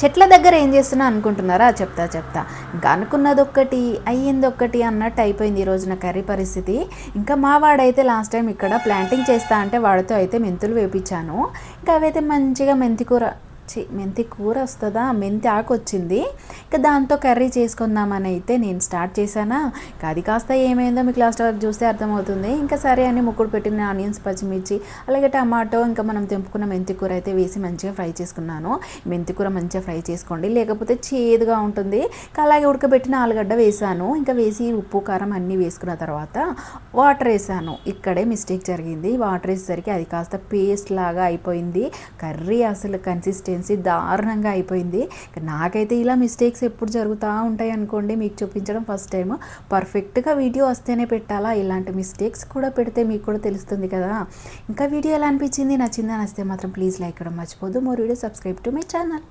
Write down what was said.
చెట్ల దగ్గర ఏం చేస్తున్నా అనుకుంటున్నారా? చెప్తా చెప్తా. ఇంకా అనుకున్నది ఒక్కటి అయ్యింది ఒక్కటి అన్నట్టు అయిపోయింది ఈ రోజున కర్రీ పరిస్థితి. ఇంకా మా వాడైతే లాస్ట్ టైం ఇక్కడ ప్లాంటింగ్ చేస్తా అంటే వాడితో అయితే మెంతులు వేపించాను. ఇంకా అవైతే మంచిగా మెంతికూర చి మెంతి కూర వస్తుందా? మెంతి ఆకు వచ్చింది ఇక దాంతో కర్రీ చేసుకుందామని అయితే నేను స్టార్ట్ చేశానా? ఇంకా అది కాస్త ఏమైందో మీకు లాస్ట్ వరకు చూస్తే అర్థమవుతుంది. ఇంకా సరే అని ముక్కుడు పెట్టిన ఆనియన్స్ పచ్చిమిర్చి అలాగే టమాటో ఇంకా మనం తెంపుకున్న మెంతి కూర అయితే వేసి మంచిగా ఫ్రై చేసుకున్నాను. మెంతి కూర మంచిగా ఫ్రై చేసుకోండి. లేకపోతే చేదుగా ఉంటుంది. అలాగే ఉడకబెట్టిన ఆలుగడ్డ వేసాను. ఇంకా వేసి ఉప్పు కారం అన్నీ వేసుకున్న తర్వాత వాటర్ వేసాను. ఇక్కడే మిస్టేక్ జరిగింది. వాటర్ వేసేసరికి అది కాస్త పేస్ట్ లాగా అయిపోయింది. కర్రీ అసలు కన్సిస్టెన్సీ దారుణంగా అయిపోయింది. నాకైతే ఇలా మిస్టేక్స్ ఎప్పుడు జరుగుతూ ఉంటాయి అనుకోండి మీకు చూపించడం ఫస్ట్ టైం పర్ఫెక్ట్గా వీడియో వస్తేనే పెట్టాలా? ఇలాంటి మిస్టేక్స్ కూడా పెడితే మీకు కూడా తెలుస్తుంది కదా. ఇంకా వీడియో ఎలా అనిపించింది? నచ్చిందా? నచ్చితే మాత్రం ప్లీజ్ లైక్ ఇవ్వడం మర్చిపోదు more video subscribe to my channel